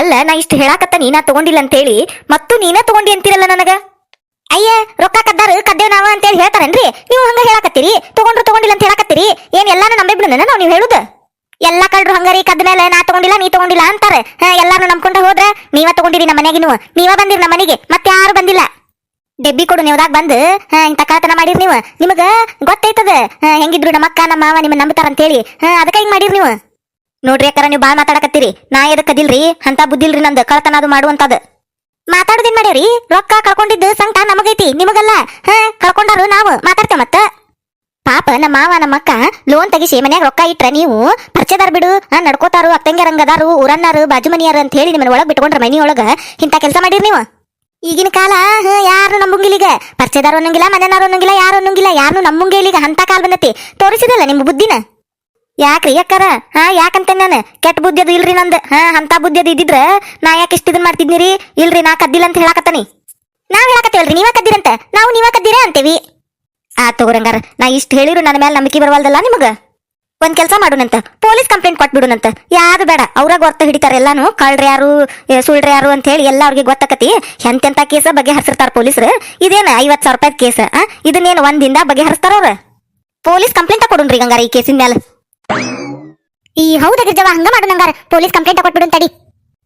ಅಲ್ಲ, ನಾ ಇಷ್ಟು ಹೇಳಾಕತ್ತ ನೀನಾ ತಗೊಂಡಿಲ್ಲ ಅಂತೇಳಿ. ಮತ್ತು ನೀನೇ ತಗೊಂಡಿ ಅಂತೀರಲ್ಲ ನನಗ? ಅಯ್ಯ, ರೊಕ್ಕ ಕದ್ದಾರ ಕದ್ದೇವ್ ನಾವ ಅಂತೇಳಿ ಹೇಳ್ತಾರನ್ರಿ? ನೀವು ಹಂಗ ಹೇಳಾಕತ್ತೀರಿ? ತಗೊಂಡ್ರು ತಗೊಂಡಿಲ್ಲ ಅಂತ ಹೇಳಾಕತ್ತೀರಿ? ಏನ್ ಎಲ್ಲಾನು ನಂಬಿಬಿಡನ ನಾವು ನೀವು ಹೇಳುದು? ಎಲ್ಲಾ ಕಳ್ರು ಹಂಗಾರಿ ಕದ್ದ ಮೇಲೆ ನಾ ತಗೊಂಡಿಲ್ಲ, ನೀ ತಗೊಂಡಿಲ್ಲ ಅಂತಾರೆ. ಹಾ ಎಲ್ಲಾರು ನಂಬ್ಕೊಂಡ ಹೋದ್ರ ನೀವ ತಗೊಂಡಿರಿ ನಮ್ಮ ಮನೆಗೆ ನೀವು ಬಂದಿರಿ ನಮ್ಮ ಮನೆಗೆ, ಮತ್ತೆ ಯಾರು ಬಂದಿಲ್ಲ? ಡೆಬ್ಬಿ ಕೊಡು ನೀವ್ದಾಗ ಬಂದು. ಹಾ, ಇಂತ ಕಳತನ ಮಾಡಿರಿ ನೀವು. ನಿಮಗ ಗೊತ್ತೈತದ? ಹೆಂಗಿದ್ರು ನಮ್ಮ ಅಕ್ಕ, ನಮ್ಮ ಮಾವ ನಿಮ್ಮ ನಂಬ್ತಾರ ಅಂತೇಳಿ ಹಾ, ಅದಕ್ಕ ಹಿಂಗ್ ಮಾಡಿರಿ ನೀವು? ನೋಡ್ರಿ ಅಕ್ಕಾರ, ನೀವು ಬಾಳ್ ಮಾತಾಡಕತ್ತೀರಿ. ನಾ ಎದಕ್ಕದಿಲ್ರಿ ಅಂತ ಬುದ್ಧಿಲ್ರಿ ನಂದು. ಕಳ್ತನ ಅದು ಮಾಡುವಂತದ. ಮಾತಾಡೋದೇನ್ ಮಾಡ್ಯಾರಿ? ರೊಕ್ಕ ಕಳ್ಕೊಂಡಿದ್ದು ಸಂಕಟ ನಮಗೈತಿ, ನಿಮಗಲ್ಲ. ಹ, ಕಳ್ಕೊಂಡಾರು ನಾವು. ಮಾತಾಡ್ತೇವೆ ಮತ್ತ. ಪಾಪ ನಮ್ಮ ಮಾವ, ನಮ್ಮ ಅಕ್ಕ, ಲೋನ್ ತೆಗಿಸಿ ಮನ್ಯಾಗ ರೊಕ್ಕ ಇಟ್ರ ನೀವು ಪರಿಚಯದಾರ್ ಬಿಡು. ನಡ್ಕೋತಾರು ಅತ್ತಂಗ್ಯರಂಗದಾರು ಊರನ್ನಾರು, ಬಾಜು ಮನಿಯಾರು ಅಂತ ಹೇಳಿ ನಿಮ್ಮನ್ನ ಒಳಗೆ ಬಿಟ್ಕೊಂಡ್ರ ಒಳಗೆ ಇಂತ ಕೆಲಸ ಮಾಡಿರಿ ನೀವು. ಈಗಿನ ಕಾಲ, ಹ, ಯಾರು ನಂಬುಂಗಿಲಿಗ ಪರಿಚಯದಾರು ಅನ್ನಂಗಿಲ್ಲ ಮನೆನಾರು ಅನ್ನಂಗಿಲ್ಲ, ಯಾರು ಅನ್ನಂಗಿಲ್ಲ ಯಾರು ನಂಬಂಗಿಲ್ಲ ಈಗ ಅಂತ ಕಾಲ ಬಂದತಿ. ತೋರಿಸಿದಲ್ಲ ನಿಮ್ಮ ಬುದ್ಧಿನ? ಯಾಕ್ರಿ ಯಾಕಾರ? ಹಾ, ಯಾಕಂತ ನಾನು? ಕೆಟ್ಟ ಬುದ್ಧಿ ಅದು ಇಲ್ರಿ ನಂದು. ಹಾ ಅಂತ ಬುದ್ಧಿ ಅದು ಇದ್ದಿದ್ರೆ ನಾ ಯಾಕೆ ಇಷ್ಟ ಮಾಡ್ತಿದ್ನಿ ಮಾಡ್ತಿದ್ನಿರಿ? ಇಲ್ರಿ, ನಾ ಕದ್ದಿಲ್ಲ ಅಂತ ಹೇಳಾಕತ್ತಾನಿ. ನಾವ್ ಹೇಳಾಕತ್ತೇವಲ್ರಿ, ನೀವ ಕದ್ದಿರಂತ? ನಾವು ನೀವ ಕದ್ದಿರ ಅಂತೇವಿ. ಆ ತಗೋರಂಗಾರ ನಾ ಇಷ್ಟ ಹೇಳಿರು ನನ್ನ ಮೇಲೆ ನಂಬಿಕೆ ಬರವಲ್ದಲ್ಲ ನಿಮಗ? ಒಂದ್ ಕೆಲಸ ಮಾಡೋಣಂತ ಪೊಲೀಸ್ ಕಂಪ್ಲೇಂಟ್ ಕೊಟ್ಬಿಡುನಂತ ಯಾರು ಬೇಡ, ಅವ್ರಾಗ ಗೊತ್ತ ಹಿಡಿತಾರ ಎಲ್ಲಾನು, ಕಳ್ರ ಯಾರು ಸುಳ್ರ ಯಾರು ಅಂತ ಹೇಳಿ ಎಲ್ಲ ಅವ್ರಿಗೆ ಗೊತ್ತಾಕತಿ. ಎಂತೆಂತ ಕೇಸ ಬಗ್ಗೆ ಹರಿಸಿರ್ತಾರ ಪೊಲೀಸರು? ಇದೇನ ಐವತ್ ಸಾವಿರ ರೂಪಾಯಿ ಕೇಸ ಇದನ್ನೇನು ಒಂದಿಂದ ಬಗೆ ಹರಿಸ್ತಾರ ಅವ್ರ? ಪೊಲೀಸ್ ಕಂಪ್ಲೇಂಟ್ ಕೊಡುನ್ರಿ ಗಂಗಾರ ಈ ಕೇಸಿನ ಮೇಲೆ ಈ ಹೌದ ಗಿರ್ಜವ ಹಂಗ ಮಾಡು ನಂಗಾರ. ಪೊಲೀಸ್ ಕಂಪ್ಲೇಂಟ್ ಕೊಟ್ಬಿಡು ತಡಿ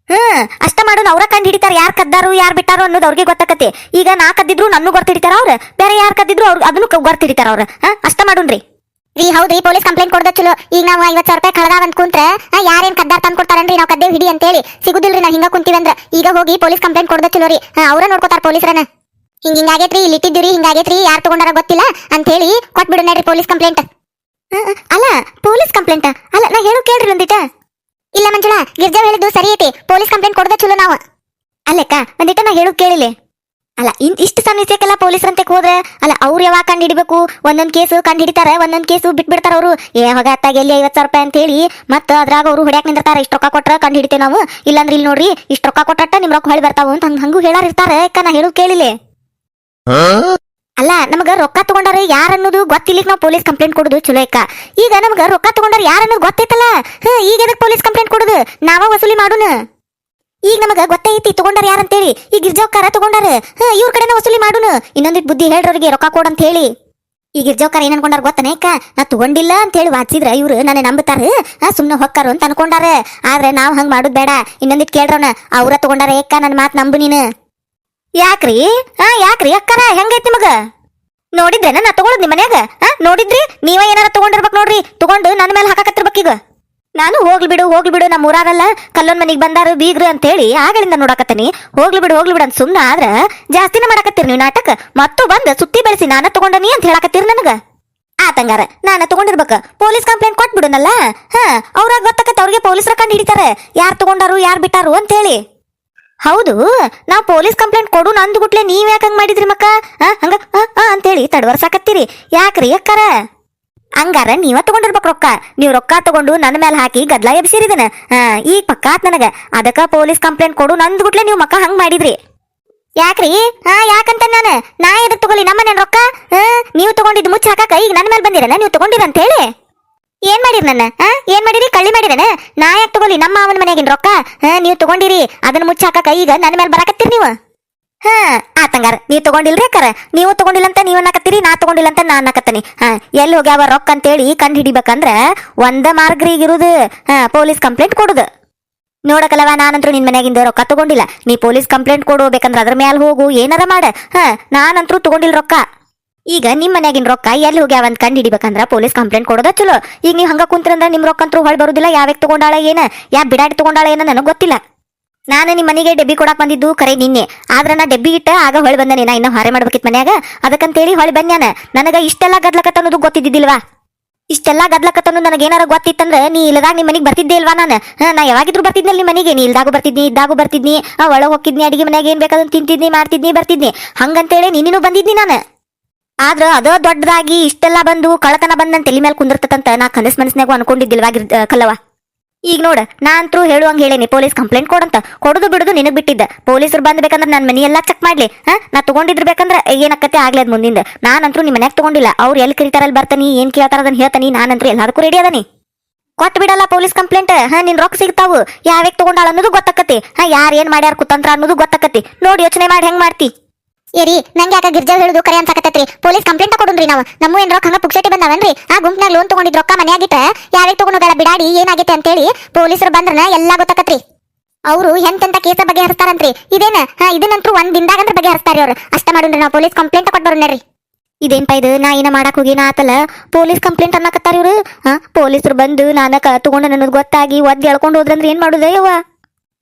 ಹ್ಮ್, ಅಷ್ಟ ಮಾಡು. ಅವ್ರ ಕಂಡು ಹಿಡಿತಾರ? ಯಾರ್ ಕದ್ದಾರು, ಯಾರ್ ಬಿಟ್ಟಾರು ಅನ್ನೋದು ಅವ್ರಿಗೆ ಗೊತ್ತಾಕತಿ. ಈಗ ನಾ ಕದ್ದಿದ್ರು ನನ್ನೂ ಗೊತ್ತ ಹಿಡಿತಾರ ಅವ್ರ. ಬೇರೆ ಯಾರ್ ಕದ್ದಿದ್ರು ಅವ್ರು ಅದನ್ನು ಗೊತ್ತ ಹಿಡಿತಾರ ಅವ್ರ. ಅಷ್ಟ ಮಾಡುನ್ರಿ ರೀ ಹೌದ್ರಿ, ಪೊಲೀಸ್ ಕಂಪ್ಲೇಂಟ್ ಕೊಡೋದ ಚಲೋ. ಈಗ ನಾವು ಐವತ್ತು ಸಾವಿರ ರೂಪಾಯಿ ಕಳೆದಾವ ಅಂತ ಕುಂತ್ರೆ ಯಾರೇನ್ ಕದ್ದಾರ ತಂದು ಕೊಡ್ತಾರನ್ರಿ? ನಾವು ಕದ್ದೇವ್ ಹಿಡಿ ಅಂತೇಳಿ. ಸಿಗುದಿಲ್ರಿ ನಾ ಹಿಂಗ ಅಂದ್ರ. ಈಗ ಹೋಗಿ ಪೊಲೀಸ್ ಕಂಪ್ಲೇಂಟ್ ಕೊಡ್ದ ಚಲೋ ರೀ. ಅವ್ರ ನೋಡ್ಕೋತಾರ ಪೊಲೀಸರನ್ನ ಹಿಂಗ ಹಿಂಗಾಗೈತ್ರಿ ಇಲ್ಲಿ ಇಟ್ಟಿದ್ದೀರಿ ಹಿಂಗಾಗೈತ್ರಿ ಯಾರು ತಗೊಂಡಾರ ಗೊತ್ತಿಲ್ಲ ಅಂತ ಹೇಳಿ ಕೊಟ್ಬಿಡು ನೋಡ್ರಿ ಪೊಲೀಸ್ ಕಂಪ್ಲೇಂಟ್. ಅಲ್ಲ, ಪೊಲೀಸ್ ಕಂಪ್ಲೇಂಟ್. ಅಲ್ಲ, ನಾ ಹೇಳು ಕೇಳ್ರಿ ಒಂದಿಟ ಇಲ್ಲ ಮಂಜುಳಾ, ಗಿರ್ಜಾ ಹೇಳಿದ್ದು ಸರಿ ಐತಿ. ಪೊಲೀಸ್ ಕಂಪ್ಲೇಂಟ್ ಕೊಡದ ಚಲೋ ನಾವು. ಅಲ್ಲಕ್ಕ ಒಂದಿಟ ನಾ ಹೇಳು ಕೇಳಿಲಿ. ಅಲ್ಲ, ಇನ್ ಇಷ್ಟು ವಿಷಯಕ್ಕೆಲ್ಲ ಪೊಲೀಸರಂತೆ ಹೋದ್ರೆ? ಅಲ್ಲ, ಅವ್ರು ಯಾವಾಗ ಕಂಡು ಹಿಡಿಬೇಕು? ಒಂದೊಂದು ಕೇಸು ಕಂಡು ಹಿಡಿತಾರೆ, ಒಂದೊಂದು ಕೇಸು ಬಿಟ್ಬಿಡ್ತಾರೆ ಅವರು. ಏ ಹೋಗ ಅತ್ತಾಗ ಎಲ್ಲಿ ಐವತ್ ಸಾವಿರ ರೂಪಾಯಿ ಅಂತ ಹೇಳಿ ಮತ್ತ ಅದ್ರಾಗ ಅವರು ಹೊಡ್ಯಾಕ್ ನಿಂದಿರ್ತಾರೆ, ಇಷ್ಟು ರೊಕ್ಕ ಕೊಟ್ರ ಕಂಡು ಹಿಡಿತೇವೆ ನಾವು. ಇಲ್ಲಾಂದ್ರೆ ಇಲ್ಲಿ ನೋಡ್ರಿ, ಇಷ್ಟು ರೊಕ್ಕ ಕೊಟ್ಟಟ್ಟ ನಿಮ್ ರೊಕ್ಕ ಹೊಳಿ ಬರ್ತಾವ ಅಂತ ಹಂಗ ಹಂಗೂ ಹೇಳಾರಿರ್ತಾರೆ ಅಕ್ಕ ನಾ ಹೇಳು ಕೇಳಿಲೆ. ಅಲ್ಲ, ನಮಗ ರೊಕ್ಕ ತಗೊಂಡಾರ ಯಾರ ಅನ್ನೋದು ಗೊತ್ತಿಲ್ಲಿಕ್ ನಾವು ಪೊಲೀಸ್ ಕಂಪ್ಲೇಂಟ್ ಕೊಡುದು ಚಲೋ ಅಕ್ಕ ಈಗ ನಮಗ ರೊಕ್ಕ ತಗೊಂಡಾರ ಯಾರ ಅನ್ನೋದು ಗೊತ್ತೈತಲ್ಲ? ಹ್ಮ್ ಈಗ ಎದಕ್ ಪೊಲೀಸ್ ಕಂಪ್ಲೇಂಟ್ ಕೊಡುದು? ನಾವ ವಸೂಲಿ ಮಾಡೋಣ ಈಗ ನಮಗ ಗೊತ್ತೈತಿ, ತಗೊಂಡಾರ ಯಾರಂತೇಳಿ ಈ ಗಿರ್ಜಾವ್ಕಾರ ತಗೊಂಡಾರ? ಹ್ಮ್ ಇವ್ರ ಕಡೆನ ವಸೂಲಿ ಮಾಡೋಣ ಇನ್ನೊಂದಿಟ್ ಬುದ್ಧಿ ಹೇಳ್ರವ್ರಿಗೆ ರೊಕ್ಕ ಕೊಡ್ ಅಂತ ಹೇಳಿ ಈ ಗಿರ್ಜಾವ್ಕಾರ ಏನ್ ಅನ್ಕೊಂಡಾರ ಗೊತ್ತನೇ ಅಕ್ಕ ನಾ ತಗೊಂಡಿಲ್ಲ ಅಂತ ಹೇಳಿ ವಾಚಿದ್ರ ಇವ್ರು ನನ್ನ ನಂಬುತ್ತಾರ ಸುಮ್ಮನೆ ಹೊಕ್ಕಾರು ಅಂತ ಅನ್ಕೊಂಡಾರ. ಆದ್ರೆ ನಾವ್ ಹಂಗ್ ಮಾಡುದ್ ಬೇಡ. ಇನ್ನೊಂದಿಟ್ ಕೇಳ್ರೋಣ ಅವ್ರ ತಗೊಂಡಾರ ಏಕ ನನ್ನ ಮಾತ್ ನಂಬು ನೀನು? ಯಾಕ್ರಿ? ಹಾ ಯಾಕ್ರಿ? ಅಕ್ಕಾರ, ಹೆಂಗೈತಿ ನಿಮಗ? ನೋಡಿದ್ರೇನ ನಾ ತಗೊಳದ್ ನಿಮ್ ಮನ್ಯಾಗ? ಹಾ ನೋಡಿದ್ರಿ? ನೀವ ಏನಾರ ತಗೊಂಡಿರ್ಬೇಕು ನೋಡ್ರಿ. ತಗೊಂಡು ನನ್ನ ಮೇಲೆ ಹಾಕಾಕತ್ತಿರ್ಬೇಕೀಗ ನಾನು ಹೋಗ್ಲಿ ಬಿಡು ಹೋಗ್ಲಿ ಬಿಡು ನಮ್ಮ ಊರಾರಲ್ಲ ಕಲ್ಲೊಂದ್ ಮನಿಗೆ ಬಂದಾರು, ಬೀಗ್ರು ಅಂತ ಹೇಳಿ ಆಗಳಿಂದ ನೋಡಕತ್ತೀನಿ. ಹೋಗ್ಲಿ ಬಿಡು ಹೋಗ್ಲಿ ಬಿಡು ಅಂತ ಸುಮ್ನ ಆದ್ರ ಜಾಸ್ತಿನ ಮಾಡಕತ್ತೀರಿ ನೀವು ನಾಟಕ. ಮತ್ತು ಬಂದ್ ಸುತ್ತಿ ಬೆಳೆಸಿ ನಾನ ತಗೊಂಡನಿ ಅಂತ ಹೇಳಕತ್ತೀರಿ ನನಗ. ಆತಂಗಾರ ನಾನು ತಗೊಂಡಿರ್ಬೇಕ. ಪೊಲೀಸ್ ಕಂಪ್ಲೇಂಟ್ ಕೊಟ್ಬಿಡುನಲ್ಲ ಹಾ, ಅವ್ರಾಗ ಗೊತ್ತಾಕತ್ತ ಅವ್ರಿಗೆ ಪೊಲೀಸರ ಕಂಡು ಹಿಡಿತಾರೆ. ಯಾರು ತಗೊಂಡಾರು, ಯಾರು ಬಿಟ್ಟಾರು ಅಂತ ಹೇಳಿ ಹೌದು ನಾ ಪೊಲೀಸ್ ಕಂಪ್ಲೇಂಟ್ ಕೊಡು ನಂದು ಗುಟ್ಲೆ ನೀವ್ ಯಾಕ ಹಂಗ ಮಾಡಿದ್ರಿ ಮಕ್ಕ? ಹಂಗ ಅಂತೇಳಿ ತಡವರ್ಸಾಕತ್ತೀರಿ. ಯಾಕ್ರಿ ಅಕ್ಕಾರ? ಹಂಗಾರ ನೀವ ತಗೊಂಡಿರ್ಬೇಕು ರೊಕ್ಕ. ನೀವ್ ರೊಕ್ಕ ತಗೊಂಡು ನನ್ನ ಮೇಲೆ ಹಾಕಿ ಗದ್ಲ ಎಬ್ಸಿರಿದನ. ಈಗ ಪಕ್ಕಾತ್ ನನಗ. ಅದಕ್ಕ ಪೊಲೀಸ್ ಕಂಪ್ಲೇಂಟ್ ಕೊಡು ನಂದು ಗುಟ್ಲೆ ನೀವ್ ಮಕ್ಕ ಹಂಗ್ ಮಾಡಿದ್ರಿ. ಯಾಕ್ರಿ? ಹಾ ಯಾಕಂತ ನಾನು? ನಾ ಎದಕ್ ತಗೊಳ್ಳಿ ನಮ್ಮನೆ ರೊಕ್ಕ? ಹ ನೀವು ತಗೊಂಡಿದ್ದು ಮುಚ್ಚ ಹಾಕಕ ಈಗ ನನ್ನ ಮೇಲೆ ಬಂದಿರಲ್ಲ ನೀವು ತಗೊಂಡಿರ ಅಂತ ಹೇಳಿ ಏನ್ ಮಾಡಿರಿ ನನ್ನ ಏನ್ ಮಾಡಿರಿ ಕಳ್ಳಿ ಮಾಡಿರನ ನಾ ಯಾಕೆ ತಗೊಲಿ ನಮ್ಮ ಅವನ ಮನೆಗಿನ ರೊಕ್ಕ? ನೀವು ತಗೊಂಡಿರಿ. ಅದನ್ನ ಮುಚ್ಚ ಹಾಕಾಕ ಈಗ ನನ್ನ ಮೇಲೆ ಬರಾಕತ್ತೀರಿ ನೀವು. ಹಾ ಆತಂಗಾರ ನೀವು ತಗೊಂಡಿಲ್ರಿ ಅಕ್ಕಾರ? ನೀವು ತಗೊಂಡಿಲ್ಲ ಅಂತ ನೀವು ಅನ್ನಕತ್ತೀರಿ, ನಾ ತಗೊಂಡಿಲ್ಲ ಅಂತ ನಾನು ಅನ್ನಕತ್ತೀನಿ. ಹಾ, ಎಲ್ಲಿ ಹೋಗ್ಯಾವ ರೊಕ್ಕ ಅಂತೇಳಿ ಕಂಡು ಹಿಡಿಬೇಕಂದ್ರ ಒಂದ ಇರೋದು ಹಾ, ಪೊಲೀಸ್ ಕಂಪ್ಲೇಂಟ್ ಕೊಡುದು. ನೋಡಕಲ್ಲವ ನಾನಂತೂ ನಿನ್ನ ಮನ್ಯಾಗಿಂದ ರೊಕ್ಕ ತಗೊಂಡಿಲ್ಲ. ನೀ ಪೊಲೀಸ್ ಕಂಪ್ಲೇಂಟ್ ಕೊಡುಬೇಕಂದ್ರ ಅದ್ರ ಮ್ಯಾಲ ಹೋಗು, ಏನಾರ ಮಾಡ. ಹಾ ನಾನಂತೂ ತಗೊಂಡಿಲ್ಲ ರೊಕ್ಕ. ಈಗ ನಿಮ್ ಮನ್ಯಾಗಿನ ರೊಕ್ಕ ಎಲ್ಲಿ ಹೋಗ್ಯಾವ ಅಂತ ಕಂಡು ಹಿಡಿಬೇಕಂದ್ರ ಪೊಲೀಸ್ ಕಂಪ್ಲೇಂಟ್ ಕೊಡೋದ ಚಲೋ. ಈಗ ನೀವು ಹಂಗ ಕುಂತ್ರಂದ್ರ ನಿಮ್ ರೊಕ್ಕ ಅಂತೂ ಹೊಳ್ ಬರುದಿಲ್ಲ ಯಾವ್ಯಾಗ ತಗೊಂಡಾಳ ಏನ, ಯಾ ಬಿಡಾಡಿ ತಗೊಂಡಾಳ ಏನ ನನಗೆ ಗೊತ್ತಿಲ್ಲ. ನಾನು ನಿಮ್ಮ ಮನೆಗೆ ಡೆಬ್ಬಿ ಕೊಡಕ್ ಬಂದಿದ್ದು ಕರೆ ನಿನ್ನೆ. ಆದ್ರೆ ನಾ ಡೆಬ್ಬಿ ಇಟ್ಟ ಆಗ ಹೊಳ್ ಬಂದನೆ ನಾ ಇನ್ನೂ ಹೊರೆ ಮಾಡ್ಬೇಕಿತ್ತು ಮನ್ಯಾಗ. ಅದಕ್ಕಂತೇಳಿ ಹೊಳಿ ಬನ್ಯಾನ ನನಗ ಇಷ್ಟೆಲ್ಲ ಗದ್ಲಕತ್ತ ಅನ್ನೋದು ಗೊತ್ತಿದ್ದಿದ್ದಿಲ್ವಾ? ಇಷ್ಟೆಲ್ಲ ಗದ್ಲಕತ್ತನ್ನು ನನಗೆ ಏನಾರ ಗೊತ್ತಿತ್ತಂದ್ರೆ ನೀ ಇಲ್ಲದಾಗ ನಿಮ್ಮ ಮನೆಗೆ ಬರ್ತಿದ್ದೆ ಇಲ್ವಾ ನಾನು? ನಾ ಯಾವಾಗಿದ್ರು ಬರ್ತಿದ್ನಲ್ಲ ನಿಮ್ಮ ಮನೆಗೆ. ನೀ ಇಲ್ದಾಗೂ ಬರ್ತಿದ್ನಿ, ಇದ್ದಾಗೂ ಬರ್ತಿದ್ನಿ. ಆ, ಒಳಗೆ ಹೋಗಿದ್ನಿ ಅಡಿಗೆ ಮನ್ಯಾಗ ಏನ್ ಬೇಕಾದ್ರೂ ತಿಂತಿದ್ನಿ, ಮಾಡ್ತಿದ್ನಿ, ಬರ್ತಿದ್ನಿ. ಹಂಗಂತೇಳಿ ನೀನು ಬಂದಿದ್ನಿ ನಾನು. ಆದ್ರ ಅದ ದೊಡ್ಡದಾಗಿ ಇಷ್ಟೆಲ್ಲ ಬಂದು ಕಳತನ ಬಂದ್ ತಲೆ ಮೇಲೆ ಕುಂದಿರ್ತದಂತ ನಾ ಕನಸ್ ಮನಸ್ನಾಗೂ ಅನ್ಕೊಂಡಿದ್ದಿಲ್ವಾ ಗಿರ್- ಆ, ಕಲ್ಲವ ಈಗ ನೋಡ ನಾ ಅಂತೂ ಹೇಳುವಂಗ ಹೇಳೇನಿ ಪೊಲೀಸ್ ಕಂಪ್ಲೇಂಟ್ ಕೊಡಂತ. ಕೊಡುದು ಬಿಡುದು ನಿನಗ್ ಬಿಟ್ಟಿದ್ದ. ಪೊಲೀಸರು ಬಂದ್ ಬೇಕಂದ್ರ ನನ್ನ ಮನಿ ಎಲ್ಲಾ ಚೆಕ್ ಮಾಡ್ಲಿ. ಹಾ? ನಾ ತಗೊಂಡಿದ್ರು ಬೇಕಂದ್ರ ಏನಕ್ಕತ್ತೆ ಆಗ್ಲಿ ಅದ್ ಮುಂದಿಂದ. ನಾನಂತೂ ನಿಮ್ಮ ಮನ್ಯಾಗ ತಗೊಂಡಿಲ್ಲ. ಅವ್ರು ಎಲ್ಲಿ ಕರಿತಾರಲ್ಲಿ ಬರ್ತಾನಿ ಏನ್ ಕೇಳ್ತಾರ ಅದನ್ನ ಹೇಳ್ತಾನಿ ನಾನಂತೂ ಎಲ್ಲದಕ್ಕೂ ರೆಡಿ ಅದನಿ. ಕೊಟ್ಟು ಬಿಡಲ್ಲ ಪೊಲೀಸ್ ಕಂಪ್ಲೇಂಟ್. ಹಾ ನಿನ್ ರೊಕ್ಕ ಸಿಗ್ತಾವು. ಯಾವ್ಯಾಗ ತಗೊಂಡಾಳ ಅನ್ನೋದು ಗೊತ್ತಾಕತಿ ಹಾ ಯಾರು ಏನ್ ಮಾಡ್ಯಾರ ಕುತಂತ್ರ ಅನ್ನೋದು ಗೊತ್ತಾಕತಿ ನೋಡಿ ಯೋಚನೆ ಮಾಡಿ ಹೆಂಗ್ ಮಾಡ್ತಿ? ಏರಿ ನಂಗೆ ಯಾಕ ಗಿರ್ಜಾ ಹೇಳುದು ಕರೆ ಅನ್ಸಕತ್ತೈತ್ರಿ ಪೊಲೀಸ್ ಕಂಪ್ಲೇಂಟ್ ಕೊಡುನ್ರಿ ನಾವು. ನಮ್ಮ ಏನ್ ರೊಕ್ಕ ಹಂಗ ಪುಕ್ಷಟಿ ಬಂದಾವನ್ರಿ? ಆ ಗುಂಪ್ನಾಗ ಲೋನ್ ತಗೊಂಡಿದ್ ರೊಕ್ಕ ಮನೆಯಾಗಿಟ್ಟ ಯಾರಿಗೆ ತಗೊಂಡೋಗಲ್ಲ ಬಿಡಾಡಿ, ಏನಾಗೈತೆ ಅಂತೇಳಿ ಪೊಲೀಸರು ಬಂದ್ರನ ಎಲ್ಲ ಗೊತ್ತಾಕತ್ರಿ. ಅವರು ಎಂತೆಂತ ಕೇಸ ಬಗ್ಗೆ ಹರಿಸ್ತಾರಂತ್ರಿ. ಇದೇನ? ಹಾ ಇದನ್ನಂತೂ ಒಂದ್ ದಿನದಾಗ ಅಂದ್ರೆ ಬಗೆಹರಿಸ್ತಾರಿ ಅವ್ರು. ಅಷ್ಟ ಮಾಡುನ್ರಿ ನಾವು. ಪೊಲೀಸ್ ಕಂಪ್ಲೇಂಟ್ ಕೊಟ್ಟು ರೀ ಇದೇನ್ಪ ಇದು? ನಾ ಏನ ಮಾಡಕ್ ಹೋಗಿನ ಆತಲ್ಲ? ಪೊಲೀಸ್ ಕಂಪ್ಲೇಂಟ್ ಅನ್ನಕತ್ತಾರ ಇವ್ರು? ಹಾ, ಪೊಲೀಸರು ಬಂದು ನಾನಕ ತಗೊಂಡ ಅನ್ನೋದು ಗೊತ್ತಾಗಿ ಒದ್ದು ಎಳ್ಕೊಂಡು ಹೋದ್ರಂದ್ರೆ ಏನ್ ಮಾಡುದ ಯವ್ವ?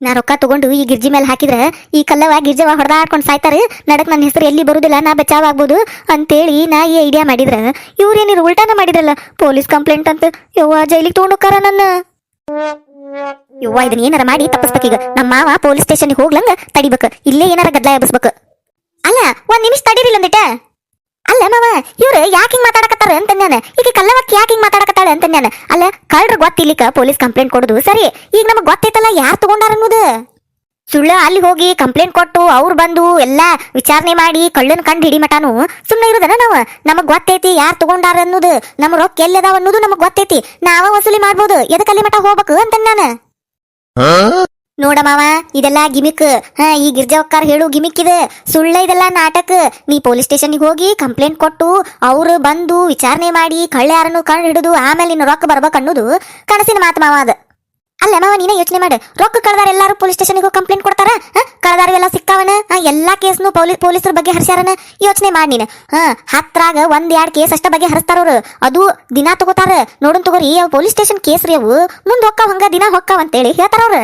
ನಾ ರೊಕ್ಕ ತಗೊಂಡು ಈ ಗಿರ್ಜಿ ಮೇಲೆ ಹಾಕಿದ್ರೆ ಈ ಕಲ್ಲವ ಗಿರ್ಜವ ಹೊಡೆದಾಡ್ಕೊಂಡು ಸಾಯ್ತಾರೆ. ನಡಕ್ ನನ್ನ ಹೆಸರು ಎಲ್ಲಿ ಬರುದಿಲ್ಲ, ನಾ ಬಚಾವ್ ಆಗ್ಬೋದು ಅಂತೇಳಿ ನಾ ಈ ಐಡಿಯಾ ಮಾಡಿದ್ರ ಇವ್ರೇನಿರು ಉಲ್ಟಾನ ಮಾಡಿದ್ರಲ್ಲ, ಪೊಲೀಸ್ ಕಂಪ್ಲೇಂಟ್ ಅಂತ. ಯವ್ವ, ಜೈಲಿಗೆ ತಗೊಂಡೋಕಾರ ನನ್ನ? ಯವ್ವ ಇದನ್ನ ಏನಾರ ಮಾಡಿ ತಪ್ಪಿಸ್ಬೇಕೀಗ ನಮ್ಮ ಮಾವ ಪೊಲೀಸ್ ಸ್ಟೇಷನ್ಗೆ ಹೋಗ್ಲಂಗ ತಡಿಬೇಕು. ಇಲ್ಲೇ ಏನಾರ ಗದ್ದಲ ಎಬ್ಬಿಸ್ಬೇಕು ಅಲ್ಲ, ಒಂದ್ ನಿಮಿಷ ತಡೀರಿಲ್ಲ ಒಂದಿಟ ಅಲ್ಲ ಮಾವ, ಇವ್ರು ಯಾಕೆ ಹಿಂಗ್ ಮಾತಾಡಕತ್ತಾರ ನಾನು ಈಗ ಕಲ್ಲವಕ್ಕೆ ಯಾಕೆ ಹಿಂಗ್ ಅಂತ ನಾನು ಅಲ್ಲ ಕಳ್ರ ಗೊತ್ತಿಲ್ಲಿಕ ಪೊಲೀಸ್ ಕಂಪ್ಲೇಂಟ್ ಕೊಡುದು? ಸರಿ, ಈಗ ನಮಗ್ ಗೊತ್ತೈತಲ್ಲ ಯಾರು ತಗೊಂಡಾರ ಅನ್ನೋದು? ಸುಳ್ಳ ಅಲ್ಲಿ ಹೋಗಿ ಕಂಪ್ಲೇಂಟ್ ಕೊಟ್ಟು ಅವ್ರು ಬಂದು ಎಲ್ಲ ವಿಚಾರಣೆ ಮಾಡಿ ಕಳ್ಳನ್ ಕಂಡು ಹಿಡಿ ಹಿಡಿಮಟಾನು ಸುಮ್ಮನೆ ಇರೋದನ ನಾವು? ನಮಗ್ ಗೊತ್ತೈತಿ ಯಾರು ತಗೊಂಡಾರ ಅನ್ನೋದು. ನಮ್ಮ ರೊಕ್ಕ ಎಲ್ಲಿದಾವ ಅನ್ನೋದು ನಮಗ್ ಗೊತ್ತೈತಿ. ನಾವ ವಸೂಲಿ ಮಾಡ್ಬೋದು. ಎದಕ್ಕಲ್ಲಿ ಮಟ ಹೋಗ್ಬೇಕು ಅಂತ ನಾನು ನೋಡ ಮಾವ, ಇದೆಲ್ಲ ಗಿಮಿಕ್. ಹಾ, ಈ ಗಿರ್ಜಾವಕ್ಕಾರ ಹೇಳು ಗಿಮಿಕ್ ಇದೆ. ಸುಳ್ಳ ಇದೆಲ್ಲ ನಾಟಕ. ನೀ ಪೊಲೀಸ್ ಸ್ಟೇಷನ್ಗೆ ಹೋಗಿ ಕಂಪ್ಲೇಂಟ್ ಕೊಟ್ಟು ಅವ್ರು ಬಂದು ವಿಚಾರಣೆ ಮಾಡಿ ಕಳ್ಳ ಯಾರನ್ನು ಕಂಡು ಹಿಡಿದು ಆಮೇಲೆ ನಿನ್ನ ರೊಕ್ಕ ಬರ್ಬೇಕು ಅನ್ನೋದು ಕನಸಿನ ಮಾತು ಮಾವ ಅದ. ಅಲ್ಲ ಮಾವ, ನೀನೇ ಯೋಚನೆ ಮಾಡು. ರೊಕ್ಕ ಕಳ್ದಾರ ಎಲ್ಲರೂ ಪೊಲೀಸ್ ಸ್ಟೇಷನ್ಗೆ ಹೋಗಿ ಕಂಪ್ಲೇಂಟ್ ಕೊಡ್ತಾರ? ಕಳ್ದಾರವೆಲ್ಲ ಸಿಕ್ಕಾವನ? ಎಲ್ಲ ಕೇಸ್ನು ಪೊಲೀಸ್ ಪೊಲೀಸರ ಬಗ್ಗೆ ಹರಿಸ್ಯಾರನ? ಯೋಚನೆ ಮಾಡಿ ನೀನು. ಹಾ, ಹತ್ರಾಗ ಒಂದ್ ಎರಡ್ ಕೇಸ್ ಅಷ್ಟ ಬಗ್ಗೆ ಹರಿಸ್ತಾರ ಅವ್ರು. ಅದು ದಿನ ತಗೋತಾರ. ನೋಡನ್ ತಗೋರಿ ಪೊಲೀಸ್ ಸ್ಟೇಷನ್ ಕೇಸ್ ರೀ ಅವು. ಮುಂದ್ ಹೊಕ್ಕಾವ ಹಂಗ, ದಿನ ಹೊಕ್ಕಾವ ಅಂತೇಳಿ ಹೇಳ್ತಾರ ಅವ್ರು.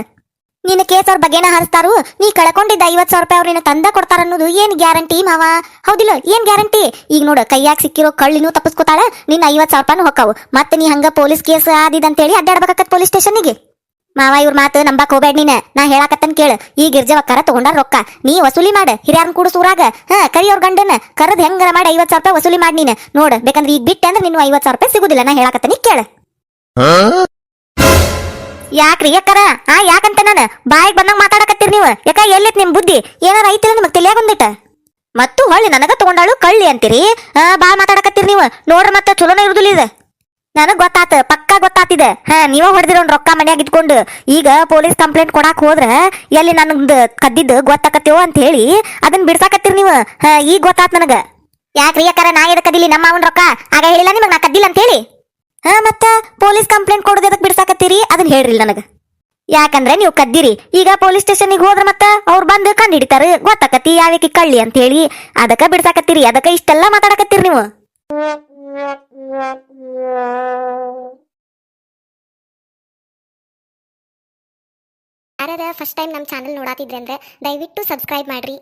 ನಿನ್ನ ಕೇಸ್ ಅವ್ರ ಬಗ್ಗೆನ ಹರಿಸ್ತಾರು, ನೀ ಕಳ್ಕೊಂಡಿದ್ದ ಐವತ್ ಸಾವಿರ ರೂಪಾಯಿ ಅವ್ರನ್ನ ತಂದ ಕೊಡ್ತಾರ ಅನ್ನೋದು ಏನ್ ಗ್ಯಾರಂಟಿ ಮಾವ? ಹೌದಿಲ್ಲ, ಏನ್ ಗ್ಯಾರಂಟಿ? ಈಗ ನೋಡು, ಕೈಯಾಗ ಸಿಕ್ಕಿರೋ ಕಳ್ಳಿನೂ ತಪ್ಪಿಸ್ಕೊತಾಳ, ನಿನ್ನ ಐವತ್ ಸಾವಿರ ರೂಪಾಯಿನೂ ಹೊಕ್ಕಾವು. ಮತ್ತೆ ನೀ ಹಂಗ ಪೊಲೀಸ್ ಕೇಸ್ ಆದಿದಂತೇಳಿ ಅಡ್ಡಾಡ್ಬೇಕಾಕತ್ ಪೊಲೀಸ್ ಸ್ಟೇಷನ್ಗೆ ಮಾವ, ಇವ್ರ ಮಾತು ನಂಬಕ್ ಹೋಗ್ಬೇಡ ನೀನ. ನಾ ಹೇಳಾಕತ್ತನ್ ಕೇಳು. ಈ ಗಿರ್ಜವಕ್ಕಾರ ತಗೊಂಡಾರ ರೊಕ್ಕ. ನೀ ವಸೂಲಿ ಮಾಡ, ಹಿರಿಯರ್ನ ಕೂಡ ಸೂರಾಗ. ಹಾ ಕರಿಯೋರ್ ಅವ್ರ ಗಂಡನ ಕರದ್ ಹೆಂಗಾರ ಮಾಡಿ ಐವತ್ ಸಾವಿರ ರೂಪಾಯಿ ವಸೂಲಿ ಮಾಡಿ ನೀನು. ನೋಡ್, ಬೇಕಂದ್ರೆ ಈಗ ಬಿಟ್ಟೆ ಅಂದ್ರೆ ನೀನು ಐವತ್ ಸಾವಿರ ರೂಪಾಯಿ ಸಿಗುದಿಲ್ಲ. ನಾ ಹೇಳಾಕತ್ತನಿ ಕೇಳ. ಯಾಕ್ರಿ? ಯಾಕರ? ಆ, ಯಾಕಂತ ನಾನು? ಬಾಯಿಗೆ ಬಂದಂಗ ಮಾತಾಡಕತ್ತೀರಿ ನೀವು? ಯಾಕ ಎಲ್ಲಿತ್ ನಿಮ್ ಬುದ್ಧಿ? ಏನಾರ ಐತಿಲ್ಲ ನಿಮಗ್ ತಿಳಿಯಾಗೊಂದಿಟ್ಟ ಮತ್ತು ಹೊಳ್ಳಿ ನನಗ ತಗೊಂಡಾಳು ಕಳ್ಳಿ ಅಂತೀರಿ? ಆ ಬಾ ಮಾತಾಡಕತ್ತೀರಿ ನೀವು. ನೋಡ್ರಿ ಮತ್ತೆ ಚಲೋನ ಇರುದಿಲ್ಲ ಇದು. ನನಗ್ ಗೊತ್ತಾತ, ಪಕ್ಕಾ ಗೊತ್ತಾತಿದೆ ಹಾ, ನೀವ ಹೊಡೆದಿರೋ ರೊಕ್ಕ ಮನ್ಯಾಗ ಇಟ್ಕೊಂಡು ಈಗ ಪೊಲೀಸ್ ಕಂಪ್ಲೇಂಟ್ ಕೊಡಾಕ್ ಹೋದ್ರ ಎಲ್ಲಿ ನನಗ್ ಕದ್ದಿದ್ದು ಗೊತ್ತಾಕತ್ತೇವೋ ಅಂತ ಹೇಳಿ ಅದನ್ನ ಬಿಡ್ಸಾಕತ್ತೀರಿ ನೀವು. ಹಾ, ಈಗ ಗೊತ್ತಾತ್ ನನಗ. ಯಾಕ್ರಿ ಯಾಕಾರ ನಾ ಎದ ಕದಿಲಿ? ನಮ್ಮ ಅವನ ರೊಕ್ಕ? ಆಗ ಹೇಳಿಲ್ಲ ನಿಮಗ್ ನಾ ಕದ್ದಿಲ್ಲ ಅಂತ ಹೇಳಿ? ಹಾ, ಮತ್ತ ಪೊಲೀಸ್ ಕಂಪ್ಲೇಂಟ್ ಕೊಡೋದು ಎದಕ್ ಬಿಡ್ಸಾಕತ್ತೀರಿ? ಅದನ್ನ ಹೇಳ್ರಿ ನನಗೆ. ಯಾಕಂದ್ರೆ ನೀವು ಕದ್ದಿರಿ. ಈಗ ಪೊಲೀಸ್ ಸ್ಟೇಷನ್ಗೆ ಹೋದ್ರ ಮತ್ತ ಅವ್ರು ಬಂದು ಕಂಡು ಹಿಡಿತಾರ. ಗೊತ್ತಾಕತಿ ಯಾವ್ಯಾಕಿ ಕಳ್ಳಿ ಅಂತ ಹೇಳಿ ಅದಕ್ಕ ಬಿಡ್ಸಾಕತ್ತೀರಿ. ಅದಕ್ಕ ಇಷ್ಟೆಲ್ಲ ಮಾತಾಡಕತ್ತೀರಿ ನೀವು. ಯಾರ್ಯಾರ ಫಸ್ಟ್ ಟೈಮ್ ನಮ್ಮ ಚಾನಲ್ ನೋಡಾತಿದ್ರೆ ಅಂದ್ರೆ ದಯವಿಟ್ಟು ಸಬ್ಸ್ಕ್ರೈಬ್ ಮಾಡ್ರಿ.